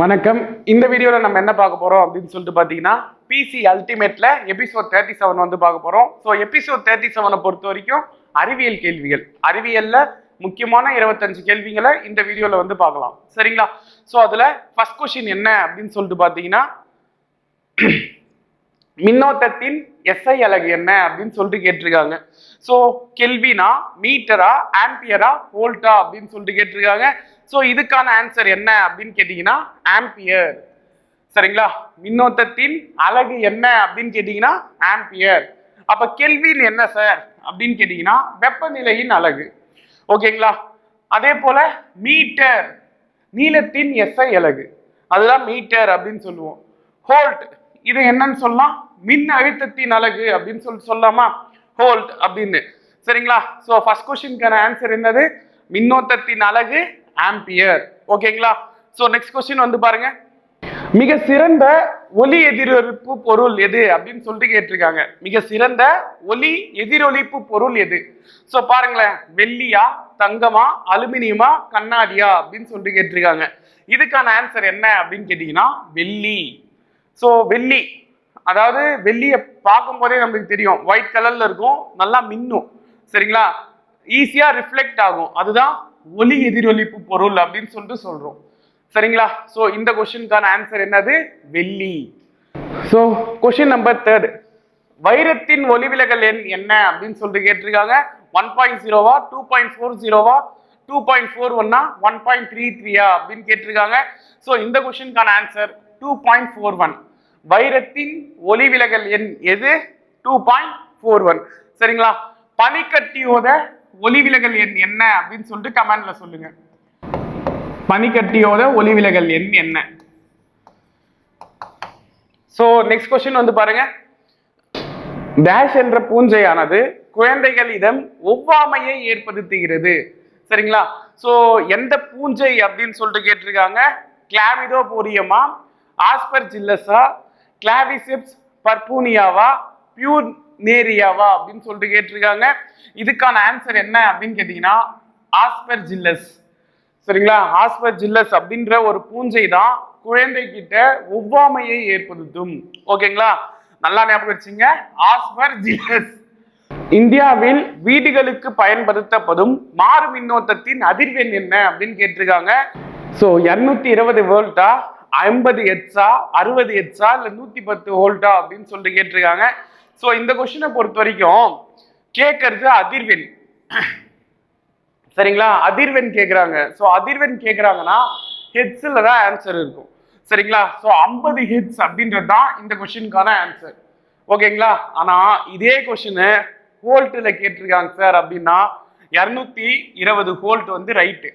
வணக்கம். இந்த வீடியோவில் நம்ம என்ன பார்க்க போகிறோம் அப்படின்னு சொல்லிட்டு பார்த்தீங்கன்னா பிசி அல்டிமேட்ல எபிசோட் தேர்ட்டி செவன் வந்து பார்க்க போகிறோம் ஸோ எபிசோட் தேர்ட்டி செவனை பொறுத்த வரைக்கும் அறிவியல் கேள்விகள். அறிவியல்ல முக்கியமான இருபத்தஞ்சு கேள்விகளை இந்த வீடியோவில் வந்து பார்க்கலாம். சரிங்களா? ஸோ அதில் ஃபர்ஸ்ட் கொஷின் என்ன அப்படின்னு சொல்லிட்டு பார்த்தீங்கன்னா மின்னோட்டத்தின் எஸ்ஐ அலகு என்ன அப்படின்னு சொல்லிட்டு கேட்டிருக்காங்க. ஸோ கெல்வினா மீட்டரா ஆம்பியரா வோல்ட்டா அப்படின்னு சொல்லிட்டு கேட்டிருக்காங்க. ஸோ இதுக்கான ஆன்சர் என்ன அப்படின்னு கேட்டிங்கன்னா ஆம்பியர் சரிங்களா? மின்னோட்டத்தின் அலகு என்ன அப்படின்னு கேட்டிங்கன்னா ஆம்பியர் அப்போ கெல்வின் என்ன சார் அப்படின்னு கேட்டிங்கன்னா வெப்பநிலையின் அலகு. ஓகேங்களா அதே போல மீட்டர் நீளத்தின் எஸ்ஐ அலகு. அதுதான் மீட்டர் அப்படின்னு சொல்லுவோம். ஹோல்ட் இது என்னன்னு சொல்லலாம். மின் அழுத்தத்தின் அழகு அப்படின்னு சொல்லி சொல்லாமா? ஹோல்ட் அப்படின்னு. சரிங்களா? ஸோ ஃபர்ஸ்ட் கொஸ்டினுக்கான ஆன்சர் என்னது? மின்னோட்டத்தின் அழகு ஆம்பியர் ஓகேங்களா ஸோ நெக்ஸ்ட் கொஸ்டின் வந்து பாருங்க. மிக சிறந்த ஒலி எதிரொலிப்பு பொருள் எது அப்படின்னு சொல்லிட்டு கேட்டிருக்காங்க. மிக சிறந்த ஒலி எதிரொலிப்பு பொருள் எது? ஸோ பாருங்களேன். வெள்ளியா தங்கமா அலுமினியமா கண்ணாடியா அப்படின்னு சொல்லிட்டு கேட்டிருக்காங்க. இதுக்கான ஆன்சர் என்ன அப்படின்னு கேட்டிங்கன்னா வெள்ளி. ஸோ வெள்ளி. அதாவது வெள்ளியை பார்க்கும்போதே நம்மளுக்கு தெரியும். ஒயிட் கலர்ல இருக்கும். நல்லா மின்னும். சரிங்களா? ஈஸியா ரிஃப்ளெக்ட் ஆகும். அதுதான் ஒலி எதிரொலிப்பு பொருள் அப்படின்னு சொல்லிட்டு சொல்றோம். சரிங்களா? ஸோ இந்த கொஸ்டினுக்கான ஆன்சர் என்னது? வெள்ளி. ஸோ கொஸ்டின் நம்பர் தேர்ட் வைரத்தின் ஒளிவிலகல் எண் என்ன அப்படின்னு சொல்லிட்டு கேட்டிருக்காங்க. ஒன் பாயிண்ட் ஜீரோவா டூ பாயிண்ட் ஃபோர் ஜீரோவா டூ பாயிண்ட் ஃபோர் ஒன்னா ஒன் பாயிண்ட் த்ரீ த்ரீயா அப்படின்னு கேட்டிருக்காங்க. ஸோ இந்த கொஸ்டினுக்கான answer two point four one வைரத்தின் ஒளிவிலகல் எண் எது? டூ பாயிண்ட் ஃபோர் ஒன் சரிங்களா? பனிக்கட்டியோட ஒளிவிலகல் எண் என்ன அப்படின்னு சொல்லிட்டு கமெண்ட்ல சொல்லுங்க. பனிக்கட்டியோட ஒளிவிலகல் எண் என்ன? ஸோ நெக்ஸ்ட் கொஸ்டின் வந்து பாருங்க. டேஷ் என்ற பூஞ்சையானது குழந்தைகளிடம் ஒவ்வாமையை ஏற்படுத்துகிறது. சரிங்களா? ஸோ எந்த பூஞ்சை அப்படின்னு சொல்லிட்டு கேட்டிருக்காங்க. கிளாமிதோ போரியமா ஆஸ்பர் ஜில்லஸா கிளாவிசிப்ஸ் பர்பூனியாவா பியூர் நேரியாவா அப்படின்னு சொல்லிட்டு கேட்டிருக்காங்க. இதுக்கான ஆன்சர் என்ன அப்படின்னு கேட்டீங்கன்னா ஆஸ்பர் ஜில்லஸ் சரிங்களா? ஆஸ்பர் ஜில்லஸ் அப்படின்ற ஒரு பூஞ்சை தான் குழந்தைகிட்ட ஒவ்வாமையை ஏற்படுத்தும். ஓகேங்களா? நல்லா ஞாபகம் வச்சுங்க. ஆஸ்பர் ஜில்லஸ் இந்தியாவில் வீடுகளுக்கு பயன்படுத்தப்படும் மாறு மின்னோட்டத்தின் அதிர்வெண் என்ன அப்படின்னு கேட்டிருக்காங்க. ஸோ இரநூத்தி இருபது வேர்ல்டா ஐம்பது எட்ஸா அறுபது எட்ஸா இல்லை நூற்றி பத்து வோல்ட்டா அப்படின்னு சொல்லிட்டு கேட்டிருக்காங்க. ஸோ இந்த கொஷினை பொறுத்த வரைக்கும் கேட்கறது அதிர்வெண். சரிங்களா? அதிர்வெண் கேட்குறாங்க ஸோ அதிர்வெண் கேட்குறாங்கன்னா ஹெட்ஸில் தான் ஆன்சர் இருக்கும். சரிங்களா? ஸோ ஐம்பது ஹெட்ஸ் அப்படின்றது தான் இந்த கொஷினுக்கான ஆன்சர் ஓகேங்களா ஆனால் இதே கொஷினு ஹோல்ட்டில் கேட்டிருக்காங்க சார் அப்படின்னா இரநூத்தி இருபது ஹோல்ட் வந்து ரைட்டு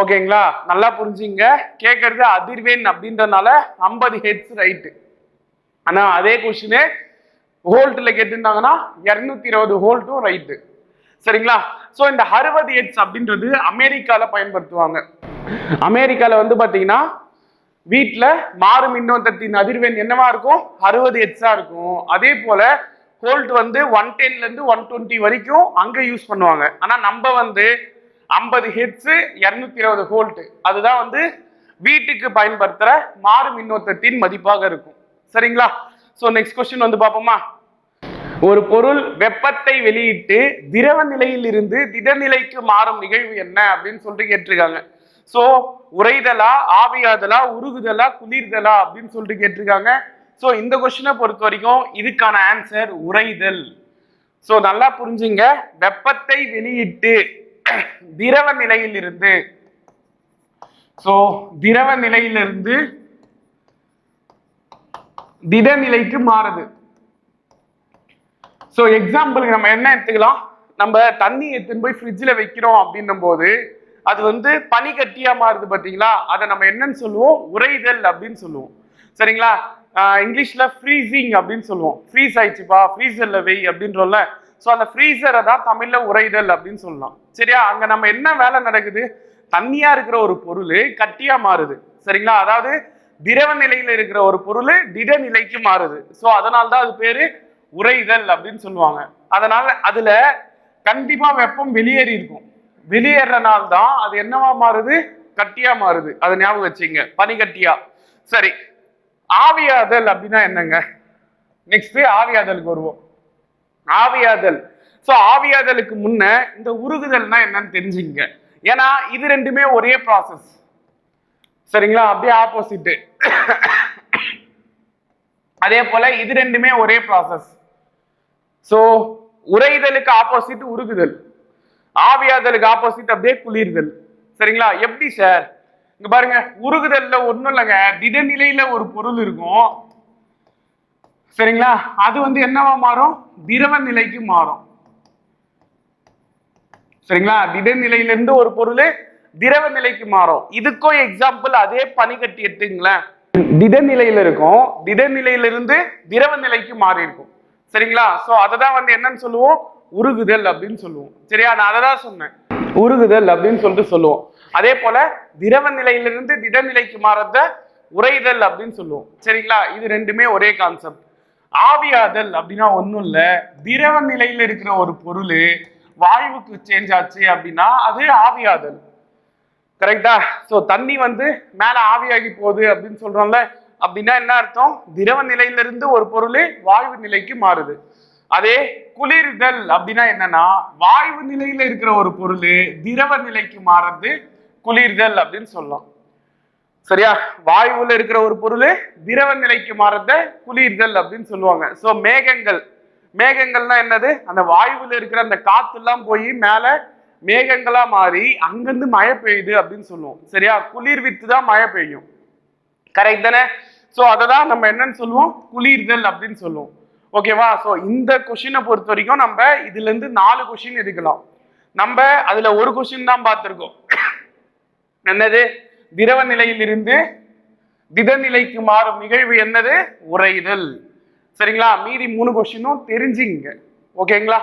ஓகேங்களா? நல்லா புரிஞ்சுங்க. கேட்கறது அதிர்வேன் அப்படின்றனால ஐம்பது ஹெட்ஸ் ரைட்டு ஆனால் அதே கொஷினு ஹோல்ட்டில் கேட்டிருந்தாங்கன்னா இரநூத்தி இருபது ஹோல்ட்டும் ரைட்டு சரிங்களா? ஸோ இந்த அறுபது ஹெட்ஸ் அப்படின்றது அமெரிக்காவில் பயன்படுத்துவாங்க. அமெரிக்காவில் வந்து பார்த்தீங்கன்னா வீட்டில் மாறு மின்னோட்டத்தின் அதிர்வெண் என்னவா இருக்கும்? அறுபது ஹெட்ஸா இருக்கும். அதே போல ஹோல்ட் வந்து ஒன் டென்லேருந்து ஒன் டுவெண்ட்டி வரைக்கும் அங்கே யூஸ் பண்ணுவாங்க. ஆனால் நம்ம வந்து ஐம்பது ஹெட்ஸு இரநூத்தி இருபது ஹோல்ட் அதுதான் வந்து வீட்டுக்கு பயன்படுத்துகிற மாறு மின்னோட்டத்தின் மதிப்பாக இருக்கும். சரிங்களா? ஸோ நெக்ஸ்ட் கொஸ்டின் வந்து பார்ப்போமா? ஒரு பொருள் வெப்பத்தை வெளியிட்டு திரவ நிலையில் இருந்து திடநிலைக்கு மாறும் நிகழ்வு என்ன அப்படின்னு சொல்லிட்டு கேட்டிருக்காங்க. ஸோ உறைதலா ஆவியாதலா உருகுதலா குளிர்தலா அப்படின்னு சொல்லிட்டு கேட்டிருக்காங்க. ஸோ இந்த கொஸ்டினை பொறுத்த வரைக்கும் இதுக்கான ஆன்சர் உறைதல். ஸோ நல்லா புரிஞ்சுங்க. வெப்பத்தை வெளியிட்டு திரவ நிலையில் இருந்து ஸோ திரவ நிலையிலிருந்து திடநிலைக்கு மாறுது. ஸோ எக்ஸாம்பிளுக்கு நம்ம என்ன எடுத்துக்கலாம்? நம்ம தண்ணி எடுத்துன்னு போய் ஃப்ரிட்ஜில் வைக்கிறோம் அப்படின்னும் போது அது வந்து பனி கட்டியா மாறுது பார்த்தீங்களா? அதை நம்ம என்னன்னு சொல்லுவோம்? உறைதல் அப்படின்னு சொல்லுவோம். சரிங்களா? இங்கிலீஷில் இங்கிலீஷ்ல ஃப்ரீசிங் அப்படின்னு சொல்லுவோம். ஃப்ரீஸ் ஆயிடுச்சுப்பா ஃப்ரீசர்ல வெய் அப்படின்றோம்ல. ஸோ அந்த ஃப்ரீசரை தான் தமிழ்ல உரைதல் அப்படின்னு சொல்லலாம். சரியா? அங்க நம்ம என்ன வேலை நடக்குது? தண்ணியா இருக்கிற ஒரு பொருள் கட்டியா மாறுது. சரிங்களா? அதாவது திரவ நிலையில இருக்கிற ஒரு பொருள் திட நிலைக்கு மாறுது. ஸோ அதனால தான் அது பேரு உறைதல் அப்படின்னு சொல்லுவாங்க. அதனால அதுல கண்டிப்பா வெப்பம் வெளியேறி இருக்கும். வெளியேறனால தான் அது என்னவா மாறுது? கட்டியா மாறுது. அதை ஞாபகம் வச்சுங்க. பனிக்கட்டியா. சரி. ஆவியாதல் அப்படின்னா என்னங்க? நெக்ஸ்ட் ஆவியாதலுக்கு வருவோம். ஆவியாதல். ஸோ ஆவியாதலுக்கு முன்ன இந்த உருகுதல்னா என்னன்னு தெரிஞ்சுங்க ஏன்னா இது ரெண்டுமே ஒரே ப்ராசஸ் சரிங்களா? அப்படியே ஆப்போசிட்டு அதே போல இது ரெண்டுமே ஒரே ப்ராசஸ் ஸோ உரைதலுக்கு ஆப்போசிட் உருகுதல். ஆவியாதலுக்கு ஆப்போசிட் அப்படியே குளிர்தல். சரிங்களா? எப்படி சார் இங்க பாருங்க உருகுதல்ல ஒண்ணும் இல்லைங்க. திடநிலையில ஒரு பொருள் இருக்கும். சரிங்களா? அது வந்து என்னவா மாறும்? திரவ நிலைக்கு மாறும். சரிங்களா? திடநிலையிலிருந்து ஒரு பொருள் திரவ நிலைக்கு மாறும். இதுக்கும் எக்ஸாம்பிள் அதே பனிக்கட்டி எடுத்துங்களேன் திடநிலையில இருக்கும். திடநிலையிலிருந்து திரவ நிலைக்கு மாறி இருக்கும். சரிங்களா? சோ அதை தான் வந்து என்னன்னு சொல்லுவோம்? உருகுதல் அப்படின்னு சொல்லுவோம். சரியா? நான் அதை தான் சொன்னேன். உருகுதல் அப்படின்னு சொல்லிட்டு சொல்லுவோம். அதே போல திரவ நிலையிலிருந்து திடநிலைக்கு மாறத உறைதல் அப்படின்னு சொல்லுவோம். சரிங்களா? இது ரெண்டுமே ஒரே கான்செப்ட் ஆவியாதல் அப்படின்னா ஒண்ணும் இல்ல. திரவ நிலையில இருக்கிற ஒரு பொருள் வாயுவுக்கு சேஞ்ச் ஆச்சு அப்படின்னா அது ஆவியாதல். கரெக்டா சோ தண்ணி வந்து மேல ஆவியாகி போகுது அப்படின்னு சொல்றோம்ல அப்படின்னா என்ன அர்த்தம்? திரவ நிலையிலிருந்து ஒரு பொருள் வாயு நிலைக்கு மாறுது. அதே குளிர்தல் அப்படின்னா என்னன்னா வாயு நிலையில இருக்கிற ஒரு பொருள் திரவ நிலைக்கு மாறுறது குளிர்தல் அப்படின்னு சொல்லலாம். சரியா? வாயுவுல இருக்கிற ஒரு பொருள் திரவ நிலைக்கு மாறத குளிர்தல் அப்படின்னு சொல்லுவாங்க. சோ மேகங்கள். மேகங்கள்னா என்னது? அந்த வாயுவுல இருக்கிற அந்த காத்து எல்லாம் போய் மேல மேகங்களா மாறி அங்கிருந்து மழை பெய்யுது அப்படின்னு சொல்லுவோம். சரியா? குளிர் வித்து தான் மழை பெய்யும். கரெக்ட் தானே? சோ அதை தான் நம்ம என்னன்னு சொல்லுவோம்? குளிர்தல் அப்படின்னு சொல்லுவோம். ஓகேவா சோ இந்த கொஷினை பொறுத்த வரைக்கும் நம்ம இதுல இருந்து நாலு கொஷின் எடுக்கலாம். நம்ம அதுல ஒரு கொஷின் தான் பார்த்திருக்கோம். என்னது? திரவ நிலையிலிருந்து திடநிலைக்கு மாறும் நிகழ்வு என்னது? உறைதல். சரிங்களா? மீதி மூணு கொஸ்டினும் தெரிஞ்சுங்க. ஓகேங்களா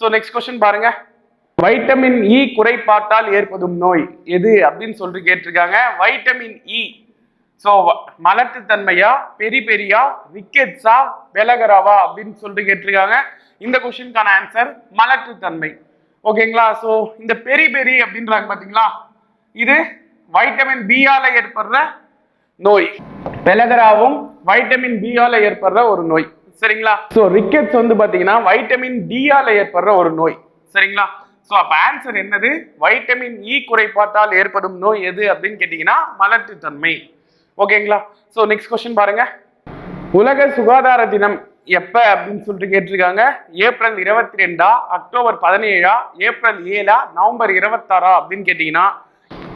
ஸோ நெக்ஸ்ட் கொஸ்டின் பாருங்க. வைட்டமின் இ e குறைபாட்டால் ஏற்படும் நோய். எது அப்படின்னு சொல்லிட்டு கேட்டிருக்காங்க. வைட்டமின் இ ஸோ மலட்டுத்தன்மையா பெரி பெரியா ரிக்கெட்ஸா வெலகராவா அப்படின்னு சொல்லிட்டு கேட்டிருக்காங்க. இந்த கொஸ்டினுக்கான ஆன்சர் மலட்டுத்தன்மை. ஓகேங்களா ஸோ இந்த பெரி பெரி அப்படின்றாங்க பார்த்தீங்களா இது வைட்டமின் பியால ஏற்படுற நோய். பெலகராவும் வைட்டமின் பியால ஏற்படுற ஒரு நோய். சரிங்களா? ஸோ ரிக்கெட்ஸ் வந்து பாத்தீங்கன்னா வைட்டமின் டியால ஏற்படுற ஒரு நோய். சரிங்களா? ஸோ அப்ப ஆன்சர் என்னது? வைட்டமின் இ குறைபாட்டால் ஏற்படும் நோய் எது அப்படின்னு கேட்டீங்கன்னா மலட்டுத்தன்மை. ஓகேங்களா? ஸோ நெக்ஸ்ட் கொஸ்டின் பாருங்க. உலக சுகாதார தினம் எப்ப அப்படின்னு சொல்லிட்டு கேட்டிருக்காங்க. ஏப்ரல் இருபத்தி ரெண்டா அக்டோபர் பதினேழா ஏப்ரல் ஏழா நவம்பர் இருபத்தாறா அப்படின்னு கேட்டீங்கன்னா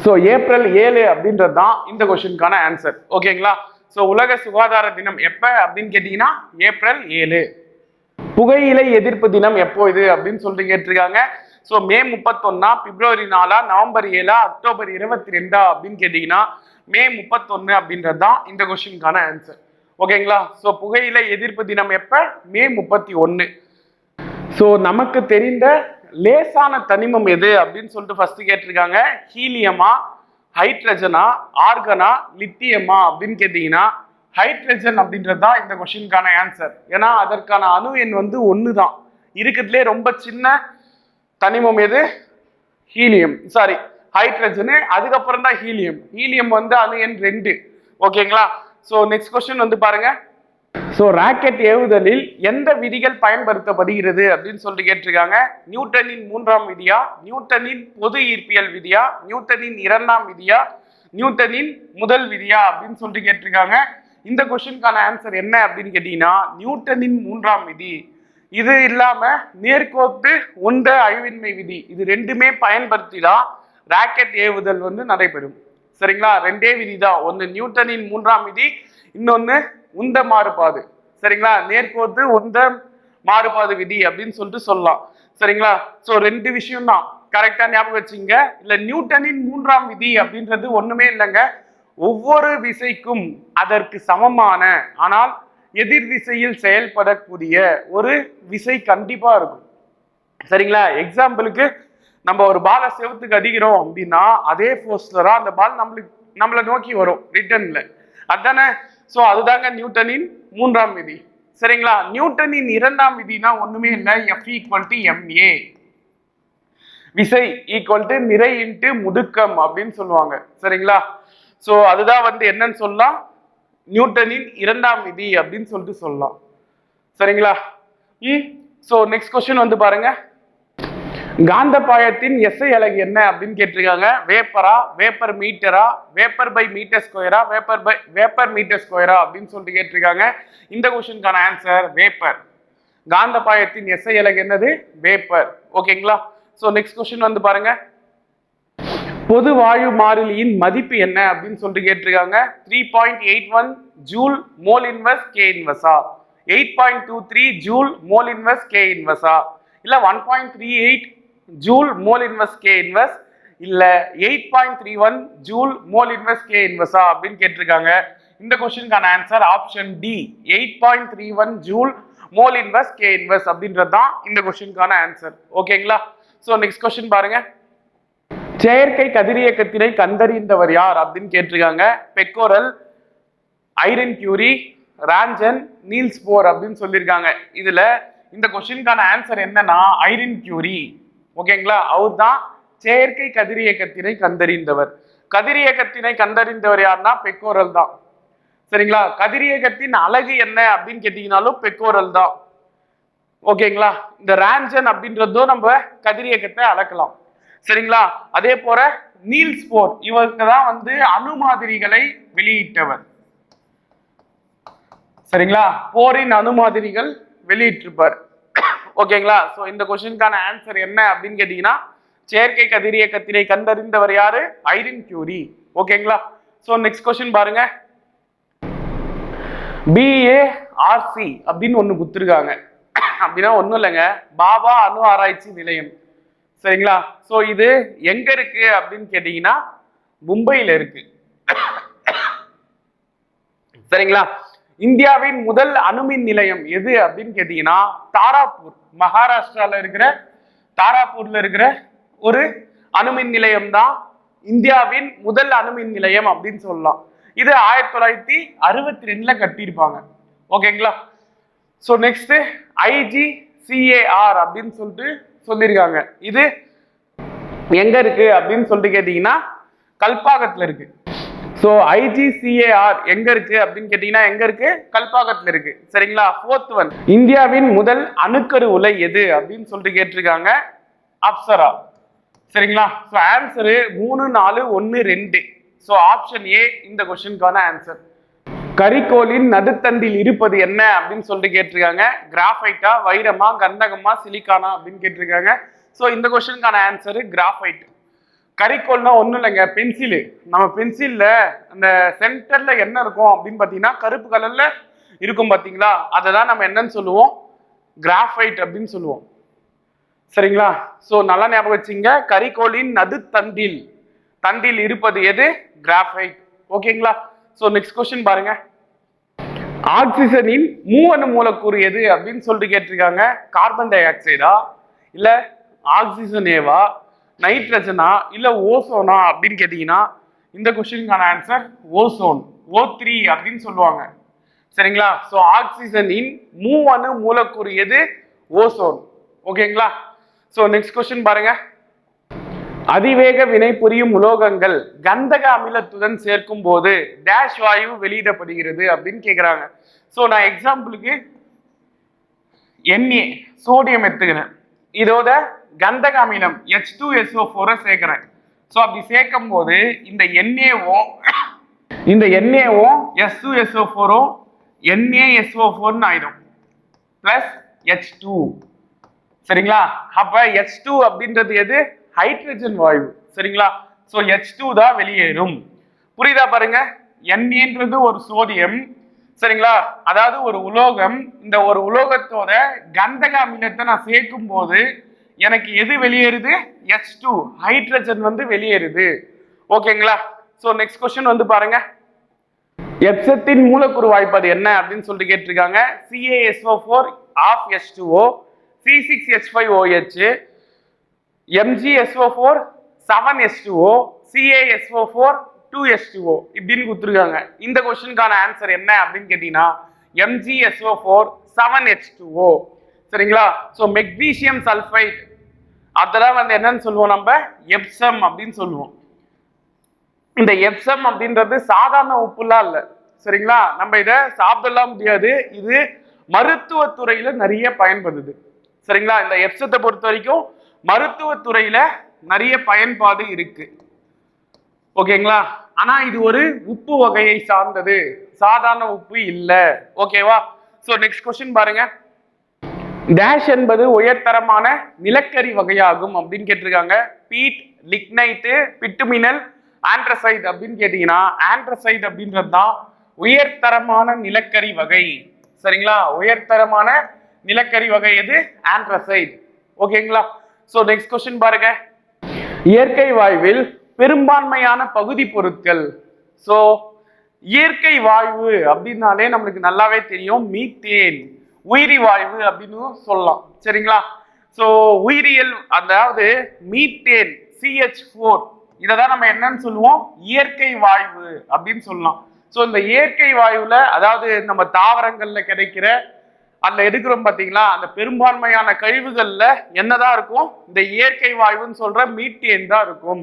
ஸோ ஏப்ரல் ஏழு அப்படின்றது தான் இந்த கொஸ்டினுக்கான ஆன்சர் ஓகேங்களா ஸோ உலக சுகாதார தினம் எப்போ அப்படின்னு கேட்டிங்கன்னா ஏப்ரல் ஏழு. புகையிலை எதிர்ப்பு தினம் எப்போ இது அப்படின்னு சொல்லிட்டு கேட்டிருக்காங்க. ஸோ மே முப்பத்தொன்னா பிப்ரவரி நாலா நவம்பர் ஏழா அக்டோபர் இருபத்தி ரெண்டா அப்படின்னு கேட்டிங்கன்னா மே முப்பத்தொன்னு அப்படின்றது தான் இந்த கொஸ்டினுக்கான ஆன்சர் ஓகேங்களா ஸோ புகையிலை எதிர்ப்பு தினம் எப்போ? மே முப்பத்தி ஒன்று ஸோ நமக்கு தெரிந்த லேசான தனிமம் எது அப்படின்னு சொல்லிட்டு ஃபர்ஸ்ட் கேட்டிருக்காங்க. ஹீலியமா ஹைட்ரஜனா ஆர்கனா லித்தியமா அப்படின்னு கேட்டீங்கன்னா ஹைட்ரஜன் அப்படின்றது தான் இந்த கொஷினுக்கான ஆன்சர் ஏன்னா அதற்கான அணு எண் வந்து ஒன்று தான் இருக்கிறதுலே ரொம்ப சின்ன தனிமம் எது? ஹீலியம். சாரி ஹைட்ரஜனு அதுக்கப்புறம் தான் ஹீலியம். ஹீலியம் வந்து அணு எண் ரெண்டு. ஓகேங்களா ஸோ நெக்ஸ்ட் கொஸ்டின் வந்து பாருங்க. ஸோ ராக்கெட் ஏவுதலில் எந்த விதிகள் பயன்படுத்தப்படுகிறது அப்படின்னு சொல்லிட்டு கேட்டிருக்காங்க. நியூட்டனின் மூன்றாம் விதியா? நியூட்டனின் பொது ஈர்ப்பியல் விதியா? நியூட்டனின் இரண்டாம் விதியா? நியூட்டனின் முதல் விதியா? அப்படின்னு சொல்லிட்டு கேட்டிருக்காங்க. இந்த கொஷினுக்கான ஆன்சர் என்ன அப்படின்னு கேட்டீங்கன்னா நியூட்டனின் மூன்றாம் விதி. இது இல்லாம நேர்கோட்டு உண்ட அழிவின்மை விதி. இது ரெண்டுமே பயன்படுத்தி தான் ராக்கெட் ஏவுதல் வந்து நடைபெறும். சரிங்களா? ரெண்டே விதி தான் ஒன்று நியூட்டனின் மூன்றாம் விதி இன்னொன்று உந்த மாறுபாடு. சரிங்களா? நேர்கோட்டு உந்த மாறுபாடு விதி அப்படின்னு சொல்லிட்டு சொல்லலாம். சரிங்களா? ஸோ ரெண்டு விஷயம் தான் கரெக்டா ஞாபகம் வச்சுங்க. இல்ல நியூட்டனின் மூன்றாம் விதி அப்படின்றது ஒண்ணுமே இல்லைங்க. ஒவ்வொரு விசைக்கும் அதற்கு சமமான ஆனால் எதிர் திசையில் செயல்படக்கூடிய ஒரு விசை கண்டிப்பா இருக்கும். சரிங்களா? எக்ஸாம்பிளுக்கு நம்ம ஒரு பாலை செவத்துக்கு அடிக்கிறோம் அப்படின்னா அதே ஃபோர்ஸ்ல தான் அந்த பால் நம்மளுக்கு நம்மளை நோக்கி வரும் ரிட்டர்ன்ல அதானே? ஸோ அதுதாங்க நியூட்டனின் மூன்றாம் விதி. சரிங்களா? நியூட்டனின் இரண்டாம் விதினா ஒண்ணுமே இல்லை. F equal to M A விசை ஈக்குவல் டு நிறை இன்ட்டு முடுக்கம் அப்படின்னு சொல்லுவாங்க. சரிங்களா? ஸோ அதுதான் வந்து என்னன்னு சொல்லலாம்? நியூட்டனின் இரண்டாம் விதி அப்படின்னு சொல்லிட்டு சொல்லலாம். சரிங்களா? ம்? ஸோ நெக்ஸ்ட் கொஸ்டின் வந்து பாருங்க. காந்தப்பாயத்தின் எஸ்ஐ அலகு என்ன அப்படின்னு கேட்டிருக்காங்க? வேப்பரா வேப்பர் மீட்டரா வேப்பர் பை மீட்டர் ஸ்கொயரா வேப்பர் பை வேப்பர் மீட்டர் ஸ்கொயரா அப்படின்னு சொல்லிட்டு கேட்டிருக்காங்க. இந்த கொஸ்டினுக்கான ஆன்சர் வேப்பர். காந்தப்பாயத்தின் எஸ்ஐ அலகு என்னது? வேப்பர். ஓகேங்களா? ஸோ நெக்ஸ்ட் கொஸ்டின் வந்து பாருங்க. பொது வாயு மாறிலியின் மதிப்பு என்ன அப்படின்னு சொல்லிட்டு கேட்டிருக்காங்க. Three point eight one joule mole invest K இன்வெர்ஸா eight point two three joule mole invest K இன்வெர்ஸா இல்லை one point three eight joule mole invest K invest இல்ல eight point three one joule mole invest K இன்வெஸ்டா அப்படின்னு கேட்டிருக்காங்க. இந்த கொஸ்டினுக்கான answer option D. Eight point three one joule mole invest K invest அப்படின்றது தான் இந்த கொஸ்டினுக்கான ஆன்சர். ஓகேங்களா? ஸோ நெக்ஸ்ட் கொஸ்டின் பாருங்க. செயற்கை கதிரியக்கத்தினை கண்டறிந்தவர் யார் அப்படின்னு கேட்டிருக்காங்க. Becquerel Irene Curie Roentgen Niels Bohr அப்படின்னு சொல்லியிருக்காங்க. இதுல இந்த கொஸ்டினுக்கான ஆன்சர் என்னன்னா ஐரன் கியூரி. ஓகேங்களா? அவர் தான் செயற்கை கதிரியக்கத்தினை கண்டறிந்தவர். கதிரியக்கத்தினை கண்டறிந்தவர் யாருன்னா பெக்கோரல் தான். சரிங்களா? கதிரியக்கத்தின் அழகு என்ன அப்படின்னு கேட்டீங்கனாலும் பெக்கோரல் தான். ஓகேங்களா? இந்த ரேஞ்சன் அப்படின்றதும் நம்ம கதிரியக்கத்தை அளக்கலாம். சரிங்களா? அதே போல நீல்ஸ் போர் இவருக்கு தான் வந்து அணு மாதிரிகளை வெளியிட்டவர். சரிங்களா? போரின் அணு மாதிரிகள் வெளியிட்டிருப்பார். ஓகேங்களா? ஸோ இந்த கொஸ்டினுக்கான ஆன்சர் என்ன அப்படின்னு கேட்டீங்கன்னா செயற்கை கதிரியக்கத்தினை கண்டறிந்தவர் யாரு? ஐரின் கியூரி ஓகேங்களா? ஸோ நெக்ஸ்ட் கொஸ்டின் பாருங்க. பிஏஆர்சி அப்படின்னு ஒன்று குத்துருக்காங்க அப்படின்னா ஒன்றும் இல்லைங்க. பாபா அணு ஆராய்ச்சி நிலையம். சரிங்களா? ஸோ இது எங்க இருக்கு அப்படின்னு கேட்டீங்கன்னா மும்பையில இருக்கு. சரிங்களா? இந்தியாவின் முதல் அணுமின் நிலையம் எது அப்படின்னு கேட்டீங்கன்னா தாராப்பூர் மகாராஷ்டிரால இருக்கிற தாராப்பூர்ல இருக்கிற ஒரு அணுமின் நிலையம் தான் இந்தியாவின் முதல் அணுமின் நிலையம் அப்படின்னு சொல்லலாம். இது ஆயிரத்தி தொள்ளாயிரத்தி அறுபத்தி ரெண்டுல கட்டியிருப்பாங்க. ஓகேங்களா? ஸோ நெக்ஸ்ட் ஐஜி சிஏஆர் அப்படின்னு சொல்லிட்டு சொல்லியிருக்காங்க. இது எங்க இருக்கு அப்படின்னு சொல்லிட்டு கேட்டீங்கன்னா கல்பாகத்துல இருக்கு. ஸோ ஐஜிசிஏஆர் எங்க இருக்கு அப்படின்னு கேட்டீங்கன்னா எங்க இருக்கு? கல்பாகத்தில் இருக்கு. சரிங்களா? ஃபோர்த் ஒன் இந்தியாவின் முதல் அணுக்கரு உலை எது அப்படின்னு சொல்லிட்டு கேட்டிருக்காங்க அப்சரா சரிங்களா? ஸோ ஆன்சரு மூணு நாலு ஒன்று ரெண்டு. ஸோ ஆப்ஷன் ஏ இந்த கொஸ்டினுக்கான ஆன்சர் கரிக்கோலின் நடுத்தண்டில் இருப்பது என்ன அப்படின்னு சொல்லிட்டு கேட்டிருக்காங்க கிராஃபைட்டா வைரமா கந்தகமா சிலிக்கானா அப்படின்னு கேட்டிருக்காங்க. ஸோ இந்த கொஸ்டினுக்கான ஆன்சரு கிராஃபைட் கரிக்கோல்னா ஒன்றும் இல்லைங்க பென்சிலு. நம்ம பென்சிலில் அந்த சென்டரில் என்ன இருக்கும் அப்படின்னு பார்த்தீங்கன்னா கருப்பு கலரில் இருக்கும் பார்த்தீங்களா? அதை தான் நம்ம என்னன்னு சொல்லுவோம்? கிராஃபைட் அப்படின்னு சொல்லுவோம். சரிங்களா? ஸோ நல்லா ஞாபகம் வச்சுங்க. கரிக்கோலின் நடுத்தண்டில் தண்டில். இருப்பது எது? கிராஃபைட். ஓகேங்களா? ஸோ நெக்ஸ்ட் கொஸ்டின் பாருங்க. ஆக்சிஜனின் மூவணு மூலக்கூறு எது அப்படின்னு சொல்லிட்டு கேட்டிருக்காங்க. கார்பன் டை ஆக்சைடா இல்லை ஆக்சிஜனேவா நைட்ரஜனா இல்லை ஓசோனா அப்படின்னு கேட்டிங்கன்னா இந்த கொஸ்டினுக்கான ஆன்சர் ஓசோன் ஓ த்ரீ அப்படின்னு சொல்லுவாங்க சரிங்களா ஸோ ஆக்சிஜனின் மூவணு மூலக்கூறு எது? ஓசோன் ஓகேங்களா ஸோ நெக்ஸ்ட் கொஸ்டின் பாருங்க. அதிவேக வினை புரியும் உலோகங்கள் கந்தக அமிலத்துடன் சேர்க்கும் போது டேஷ் வாயு வெளியிடப்படுகிறது அப்படின்னு கேட்குறாங்க ஸோ நான் எக்ஸாம்பிளுக்கு என்ஏ சோடியம் எடுத்துக்கிறேன். இதோட கந்தக அமிலம் ஹெச் டூ எஸ்ஓ ஃபோரை சேர்க்குறேன். ஸோ அப்படி சேர்க்கும் போது இந்த என்ஏவும் இந்த என்ஏவும் எஸ் டூ எஸ்ஓ ஃபோரும் என்ஏஎஸ்ஓ ஃபோர்னு ஆயிடும். பிளஸ் ஹெச் டூ சரிங்களா? அப்போ எச் டூ அப்படின்றது எது? ஹைட்ரஜன் வாயு. சரிங்களா? ஸோ எச் டூ தான் வெளியேறும். புரியுதா பாருங்க? என்ஏன்றது ஒரு சோடியம். சரிங்களா? அதாவது ஒரு உலோகம். இந்த ஒரு உலோகத்தோட கந்தக அமிலத்தை நான் சேர்க்கும் போது எனக்கு எது வெளியேறுது? எச் டூ ஹைட்ரஜன் வந்து வெளியேறுது. ஓகேங்களா ஸோ நெக்ஸ்ட் கொஸ்டின் வந்து பாருங்க. எப்செட்டின் மூலக்கூறு அது என்ன அப்படின்னு சொல்லிட்டு கேட்டிருக்காங்க. C A S O four of S two O C six H five O H M G S O four seven S two O C A S O four two S two O இப்படின்னு கொடுத்துருக்காங்க. இந்த கொஸ்டினுக்கான ஆன்சர் என்ன அப்படின்னு கேட்டீங்கன்னா M G S O four seven H two O சரிங்களா? So magnesium sulphide அதெல்லாம் வந்து என்னன்னு சொல்லுவோம் நம்ம? எப்சம் அப்படின்னு சொல்லுவோம். இந்த எப்சம் அப்படின்றது சாதாரண உப்புலாம் இல்லை. சரிங்களா? நம்ம இதை சாப்பிடலாம் முடியாது. இது மருத்துவத்துறையில நிறைய பயன்படுது. சரிங்களா? இந்த எப்சத்தை பொறுத்த வரைக்கும் மருத்துவத்துறையில நிறைய பயன்பாடு இருக்கு. ஓகேங்களா? ஆனா இது ஒரு உப்பு வகையை சார்ந்தது. சாதாரண உப்பு இல்லை. ஓகேவா? சோ நெக்ஸ்ட் கொஸ்டின் பாருங்க. டேஷ் என்பது உயர்தரமான நிலக்கரி வகையாகும் அப்படின்னு கேட்டிருக்காங்க. பீட் லிக்னைட்டு பிட்டுமினல் ஆண்ட்ரசைட் அப்படின்னு கேட்டீங்கன்னா ஆண்ட்ரசைட் அப்படின்றது தான் உயர்தரமான நிலக்கரி வகை. சரிங்களா? உயர்தரமான நிலக்கரி வகை எது? ஆண்ட்ரசைட் ஓகேங்களா ஸோ நெக்ஸ்ட் கொஸ்டின் பாருங்க. இயற்கை வாயுவில் பெரும்பான்மையான பகுதி பொருட்கள். ஸோ இயற்கை வாயு அப்படின்னாலே நம்மளுக்கு நல்லாவே தெரியும். மீத்தேன். உயிரி வாயு அப்படின்னு சொல்லலாம். சரிங்களா? ஸோ உயிரியல் அதாவது மீத்தேன் சிஹெச் ஃபோர் இதை தான் நம்ம என்னன்னு சொல்லுவோம்? இயற்கை வாயு அப்படின்னு சொல்லலாம். ஸோ இந்த இயற்கை வாயுல அதாவது நம்ம தாவரங்கள்ல கிடைக்கிற அதில் எடுக்கிறோம் பார்த்தீங்களா? அந்த பெரும்பான்மையான கழிவுகளில் என்னதான் இருக்கும்? இந்த இயற்கை வாயுன்னு சொல்ற மீத்தேன் தான் இருக்கும்.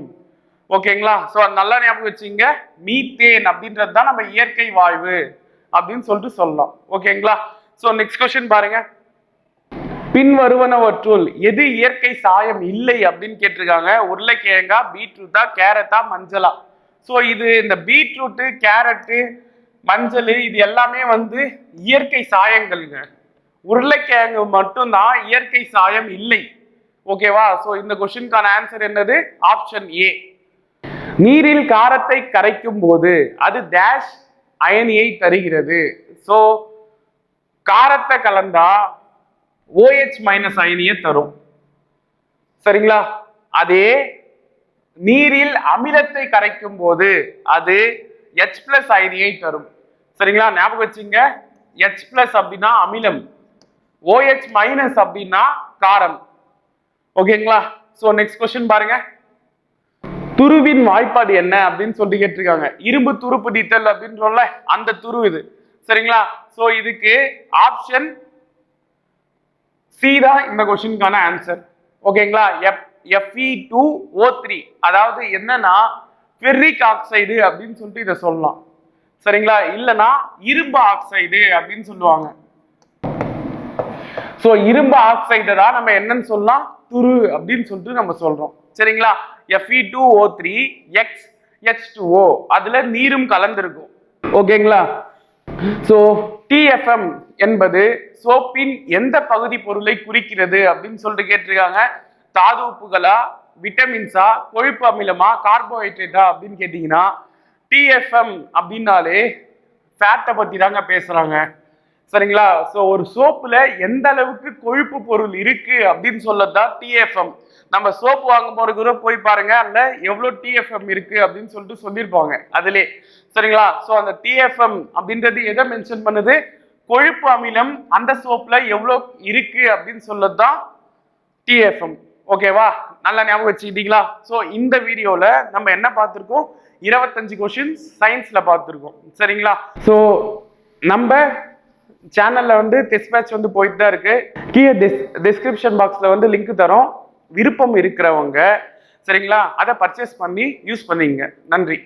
ஓகேங்களா? ஸோ அது நல்லா ஞாபகம் வச்சுங்க. மீத்தேன் அப்படின்றது தான் நம்ம இயற்கை வாயு அப்படின்னு சொல்லிட்டு சொல்லலாம். ஓகேங்களா? ஸோ நெக்ஸ்ட் கொஸ்டின் பாருங்க. பின்வருவனவற்றுள் எது இயற்கை சாயம் இல்லை அப்படின்னு கேட்டிருக்காங்க. உருளைக்கிழங்கா பீட்ரூட்டா கேரட்டா மஞ்சளா? ஸோ இது இந்த பீட்ரூட்டு கேரட்டு மஞ்சள் இது எல்லாமே வந்து இயற்கை சாயங்கள்ங்க. உருளைக்கிழங்கு மட்டும்தான் இயற்கை சாயம் இல்லை. ஓகேவா ஸோ இந்த கொஸ்டினுக்கான ஆன்சர் என்னது? ஆப்ஷன் ஏ நீரில் காரத்தை கரைக்கும் போது அது டேஷ் அயனியை தருகிறது. ஸோ காரத்தை கலந்தா ஓஹெச் மைனஸ் அயனியை தரும். சரிங்களா? அதே நீரில் அமிலத்தை கரைக்கும் போது அது எச் பிளஸ் அயனியை தரும். சரிங்களா? ஞாபகம் வச்சுங்க. எச் பிளஸ் அப்படின்னா அமிலம். ஓஎச் மைனஸ் அப்படின்னா காரம். ஓகேங்களா? சோ நெக்ஸ்ட் கொஸ்டின் பாருங்க. துருவின் வாய்ப்பாடு என்ன அப்படின்னு சொல்லி கேட்டிருக்காங்க. இரும்பு துரு அப்படின்னு அப்படின்றோம்ல அந்த துரு இது. சரிங்களா? ஸோ இதுக்கு ஆப்ஷன் சி தான் இந்த கொஸ்டினுக்கான ஆன்சர் ஓகேங்களா F F E two O three அதாவது என்னன்னா ஃபெர்ரிக் ஆக்சைடு அப்படின்னு சொல்லிட்டு இதை சொல்லலாம். சரிங்களா? இல்லைன்னா இரும்பு ஆக்சைடு அப்படின்னு சொல்லுவாங்க. ஸோ இரும்பு ஆக்சைடை தான் நம்ம என்னன்னு சொல்லலாம்? துரு அப்படின்னு சொல்லிட்டு நம்ம சொல்றோம். சரிங்களா? F E two O three X X two O அதுல நீரும் கலந்திருக்கும். ஓகேங்களா ஸோ டிஎஃப்எம் என்பது சோப்பின் எந்த பகுதி பொருளை குறிக்கிறது அப்படின்னு சொல்லிட்டு கேட்டிருக்காங்க. தாது உப்புகளா விட்டமின்ஸா கொழுப்பு அமிலமா கார்போஹைட்ரேட்டா அப்படின்னு கேட்டிங்கன்னா டிஎஃப்எம் அப்படின்னாலே ஃபேட்டை பற்றி தாங்க பேசுகிறாங்க சரிங்களா? ஸோ ஒரு சோப்புல எந்த அளவுக்கு கொழுப்பு பொருள் இருக்கு அப்படின்னு சொல்லதான் டிஎஃப்எம் நம்ம சோப்பு வாங்க போற கூட போய் பாருங்க அதுல எவ்வளோ டிஎஃப்எம் இருக்கு அப்படின்னு சொல்லிட்டு சொல்லியிருப்பாங்க அதிலே. சரிங்களா? ஸோ அந்த டிஎஃப்எம் அப்படின்றது எதை மென்ஷன் பண்ணுது? கொழுப்பு அமிலம் அந்த சோப்புல எவ்வளோ இருக்கு அப்படின்னு சொல்லதான் டிஎஃப்எம் ஓகேவா நல்லா ஞாபகம் வச்சுக்கிட்டீங்களா? ஸோ இந்த வீடியோவில் நம்ம என்ன பார்த்துருக்கோம்? இருபத்தஞ்சு கொஷின் சயின்ஸில் பார்த்துருக்கோம். சரிங்களா? ஸோ நம்ம சேனல்ல வந்து டெஸ்ட் மேட்ச் வந்து போயிட்டு தான் இருக்கு கீழே டிஸ் டிஸ்கிரிப்ஷன் பாக்ஸ்ல வந்து லிங்க் தரோம். விருப்பம் இருக்கிறவங்க சரிங்களா? அதை பர்ச்சேஸ் பண்ணி யூஸ் பண்ணிங்க. நன்றி.